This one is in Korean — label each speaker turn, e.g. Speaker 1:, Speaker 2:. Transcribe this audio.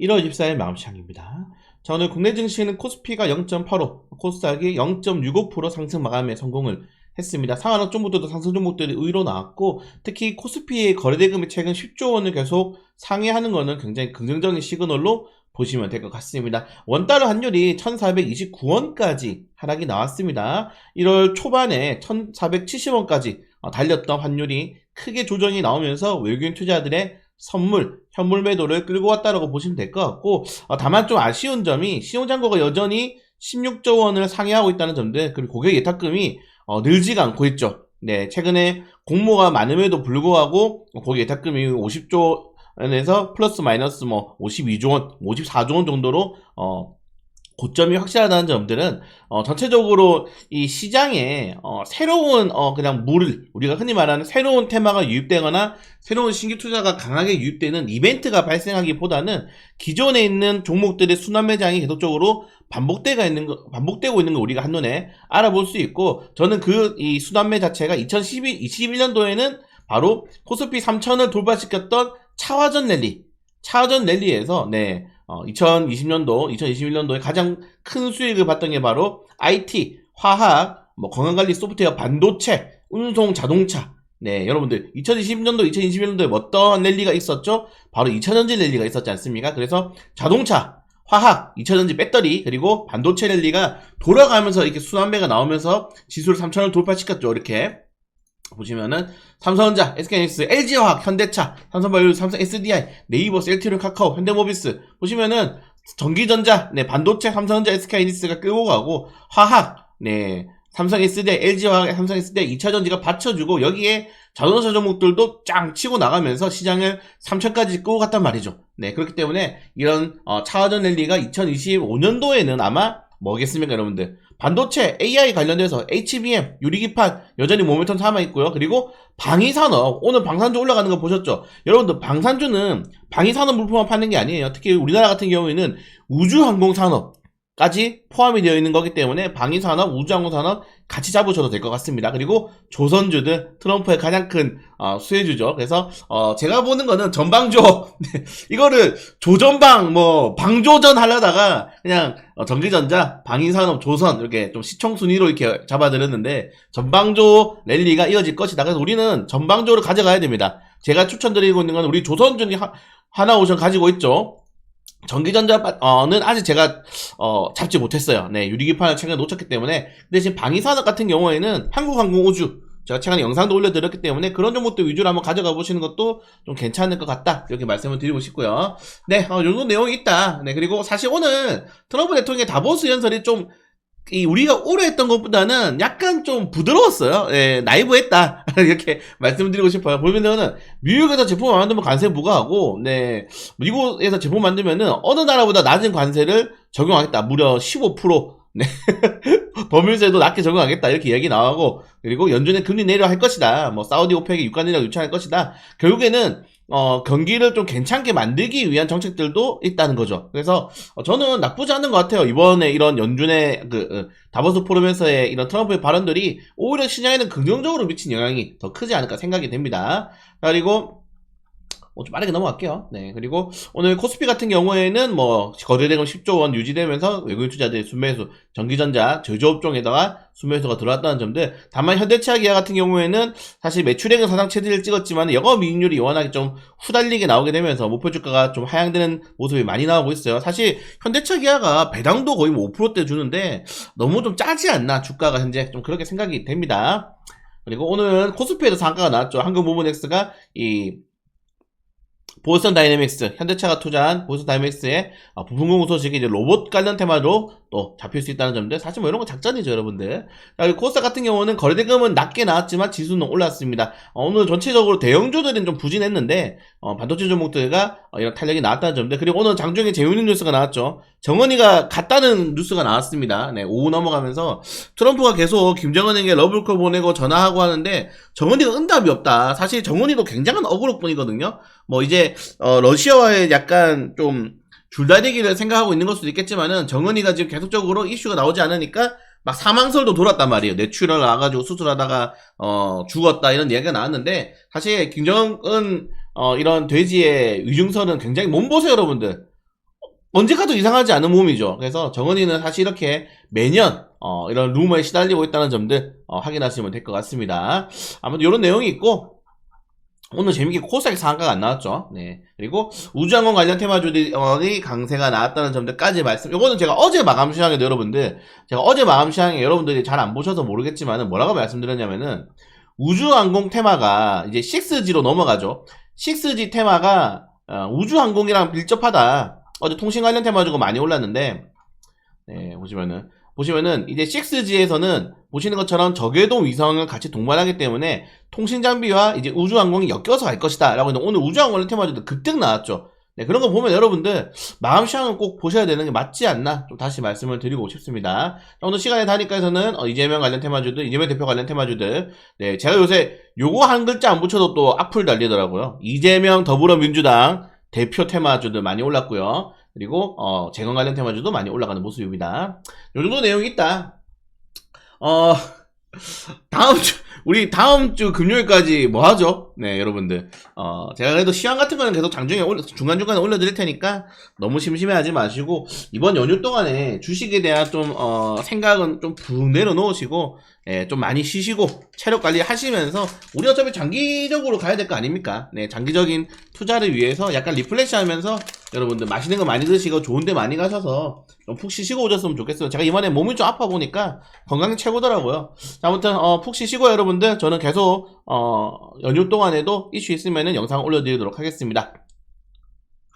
Speaker 1: 1월 24일 마감 시장입니다. 자, 오늘 국내 증시는 코스피가 0.85, 코스닥이 0.65% 상승 마감에 성공을 했습니다. 상한업 종목들도 상승 종목들이 의로 나왔고, 특히 코스피의 거래대금이 최근 10조 원을 계속 상회하는 것은 굉장히 긍정적인 시그널로 보시면 될 것 같습니다. 원달러 환율이 1429원까지 하락이 나왔습니다. 1월 초반에 1470원까지 달렸던 환율이 크게 조정이 나오면서 외국인 투자들의 선물, 현물 매도를 끌고 왔다라고 보시면 될 것 같고, 어, 다만 좀 아쉬운 점이 시용잔고가 여전히 16조 원을 상회하고 있다는 점들, 그리고 고객 예탁금이 어, 늘지가 않고 있죠. 네, 최근에 공모가 많음에도 불구하고 고객 예탁금이 50조 원에서 플러스 마이너스 뭐 52조 원, 54조 원 정도로 어, 고점이 확실하다는 점들은 어, 전체적으로 이 시장에 어, 새로운 어, 그냥 물을 우리가 흔히 말하는 새로운 테마가 유입되거나 새로운 신규 투자가 강하게 유입되는 이벤트가 발생하기보다는 기존에 있는 종목들의 순환 매장이 계속적으로 반복되고 있는 거, 반복되고 있는 거 우리가 한눈에 알아볼 수 있고 저는 그 이 순환매 자체가 2012, 21년도에는 바로 코스피 3000을 돌파시켰던 차화전 랠리, 차화전 랠리에서 네. 어, 2020년도, 2021년도에 가장 큰 수익을 봤던 게 바로 IT, 화학, 뭐 건강관리 소프트웨어, 반도체, 운송, 자동차. 네, 여러분들 2020년도, 2021년도에 어떤 랠리가 있었죠? 바로 2차전지 랠리가 있었지 않습니까? 그래서 자동차, 화학, 2차전지 배터리, 그리고 반도체 랠리가 돌아가면서 이렇게 순환매가 나오면서 지수를 3천을 돌파시켰죠. 이렇게. 보시면은 삼성전자, SK하이닉스, LG화학, 현대차, 삼성바이오, 삼성 SDI, 네이버, 셀트리온, 카카오, 현대모비스 보시면은 전기전자, 네 반도체, 삼성전자, SK하이닉스가 끌고 가고 화학, 네 삼성 SDI, LG화학, 삼성 SDI 2차전지가 받쳐주고 여기에 자동차 종목들도 짱 치고 나가면서 시장을 3천까지 끌고 갔단 말이죠. 네 그렇기 때문에 이런 어, 차화전 랠리가 2025년도에는 아마 뭐겠습니까 여러분들 반도체 AI 관련돼서 HBM 유리기판 여전히 모멘텀 삼아 있고요. 그리고 방위산업 오늘 방산주 올라가는 거 보셨죠? 여러분들 방산주는 방위산업 물품만 파는 게 아니에요. 특히 우리나라 같은 경우에는 우주항공산업 까지 포함이 되어 있는 거기 때문에 방위산업, 우주항공산업 같이 잡으셔도 될 것 같습니다. 그리고 조선주들 트럼프의 가장 큰 어, 수혜주죠. 그래서 어, 제가 보는 거는 전방조 네, 이거를 조전방 뭐 방조전 하려다가 그냥 어, 전기전자, 방위산업, 조선 이렇게 좀 시총 순위로 이렇게 잡아드렸는데 전방조 랠리가 이어질 것이다. 그래서 우리는 전방조를 가져가야 됩니다. 제가 추천드리고 있는 건 우리 조선주이 하나 오션 가지고 있죠. 전기전자는 아직 제가 어, 잡지 못했어요. 네, 유리기판을 최근에 놓쳤기 때문에. 근데 방위산업 같은 경우에는 한국항공우주 제가 최근에 영상도 올려드렸기 때문에 그런 종목들 위주로 한번 가져가 보시는 것도 좀 괜찮을 것 같다. 이렇게 말씀을 드리고 싶고요. 네, 어, 요 정도 내용이 있다. 네, 그리고 사실 오늘 트럼프 대통령의 다보스 연설이 좀 이 우리가 오래 했던 것보다는 약간 좀 부드러웠어요. 예, 나이브했다 이렇게 말씀드리고 싶어요. 보면은 미국에서 제품 만들면 관세 부과하고, 네 미국에서 제품 만들면은 어느 나라보다 낮은 관세를 적용하겠다. 무려 15%. 네. 법률세도 낮게 적용하겠다. 이렇게 이야기 나오고, 그리고 연준의 금리 내려 할 것이다. 뭐, 사우디 오펙이 유가 내려 유치할 것이다. 결국에는, 어, 경기를 좀 괜찮게 만들기 위한 정책들도 있다는 거죠. 그래서, 어, 저는 나쁘지 않은 것 같아요. 이번에 이런 연준의, 그, 어, 다보스 포럼에서의 이런 트럼프의 발언들이 오히려 시장에는 긍정적으로 미친 영향이 더 크지 않을까 생각이 됩니다. 그리고, 뭐 좀 빠르게 넘어갈게요. 네. 그리고 오늘 코스피 같은 경우에는 뭐 거래대금 10조 원 유지되면서 외국인 투자들의 순매수, 전기전자, 제조업종에다가 순매수가 들어왔다는 점들. 다만 현대차 기아 같은 경우에는 사실 매출액은 사상 최대를 찍었지만 영업 이익률이 워낙에 좀 후달리게 나오게 되면서 목표 주가가 좀 하향되는 모습이 많이 나오고 있어요. 사실 현대차 기아가 배당도 거의 뭐 5%대 주는데 너무 좀 짜지 않나 주가가 현재 좀 그렇게 생각이 됩니다. 그리고 오늘 코스피에도 상가가 나왔죠. 한국 모모넥스가 이 보스턴 다이내믹스, 현대차가 투자한 보스턴 다이내믹스의 어, 부품 공급 소식이 이제 로봇 관련 테마로 또 잡힐 수 있다는 점들. 사실 뭐 이런 거 작전이죠, 여러분들. 코스닥 같은 경우는 거래대금은 낮게 나왔지만 지수는 올랐습니다. 어, 오늘 전체적으로 대형주들은 좀 부진했는데, 어, 반도체 종목들과 어, 이런 탄력이 나왔다는 점들. 그리고 오늘 장중에 재밌는 뉴스가 나왔죠. 정원이가 갔다는 뉴스가 나왔습니다. 네, 오후 넘어가면서 트럼프가 계속 김정은에게 러블콜 보내고 전화하고 하는데 정원이가 응답이 없다. 사실 정원이도 굉장한 어그로뿐이거든요. 뭐 이제 어, 러시아와의 약간 좀 줄다리기를 생각하고 있는 걸 수도 있겠지만은 정은이가 지금 계속적으로 이슈가 나오지 않으니까 막 사망설도 돌았단 말이에요. 뇌출혈 나가지고 수술하다가 어 죽었다 이런 이야기가 나왔는데 사실 김정은 어 이런 돼지의 위중설은 굉장히 몸 보세요 여러분들. 언제 가도 이상하지 않은 몸이죠. 그래서 정은이는 사실 이렇게 매년 어, 이런 루머에 시달리고 있다는 점들 어, 확인하시면 될 것 같습니다. 아무튼 이런 내용이 있고 오늘 재밌게 코스닥 상한가가 안 나왔죠. 네. 그리고 우주항공 관련 테마주들이 강세가 나왔다는 점들까지 말씀. 이거는 제가 어제 마감 시황에도 여러분들 제가 어제 마감 시황에 여러분들이 잘 안 보셔서 모르겠지만은 뭐라고 말씀드렸냐면은 우주항공 테마가 이제 6G로 넘어가죠. 6G 테마가 어, 우주항공이랑 밀접하다. 어제 통신 관련 테마주가 많이 올랐는데, 네, 보시면은, 보시면은, 이제 6G에서는 보시는 것처럼 저궤도 위성을 같이 동반하기 때문에 통신 장비와 이제 우주항공이 엮여서 갈 것이다. 라고 했는데 오늘 우주항공 관련 테마주도 급등 나왔죠. 네, 그런 거 보면 여러분들 마음 시황은 꼭 보셔야 되는 게 맞지 않나 좀 다시 말씀을 드리고 싶습니다. 자, 오늘 시간에 다니까에서는 어, 이재명 관련 테마주들, 이재명 대표 관련 테마주들, 네, 제가 요새 요거 한 글자 안 붙여도 또 악플 달리더라고요. 이재명 더불어민주당 대표 테마주들 많이 올랐고요. 그리고 어, 재건 관련 테마주도 많이 올라가는 모습입니다. 요 정도 내용이 있다. 어, 다음 주, 우리 다음 주 금요일까지 뭐 하죠? 네, 여러분들. 어, 제가 그래도 시황 같은 거는 계속 장중에 올려, 중간중간에 올려드릴 테니까 너무 심심해 하지 마시고, 이번 연휴 동안에 주식에 대한 좀, 어, 생각은 좀붕 내려놓으시고, 예, 좀 많이 쉬시고, 체력 관리 하시면서, 우리 어차피 장기적으로 가야 될 거 아닙니까? 네, 장기적인 투자를 위해서 약간 리플레시 하면서, 여러분들 맛있는 거 많이 드시고, 좋은 데 많이 가셔서, 좀 푹 쉬시고 오셨으면 좋겠어요. 제가 이번에 몸이 좀 아파 보니까, 건강이 최고더라고요. 자, 아무튼, 어, 푹 쉬시고 여러분들, 저는 계속, 어, 연휴 동안에도 이슈 있으면은 영상 올려드리도록 하겠습니다.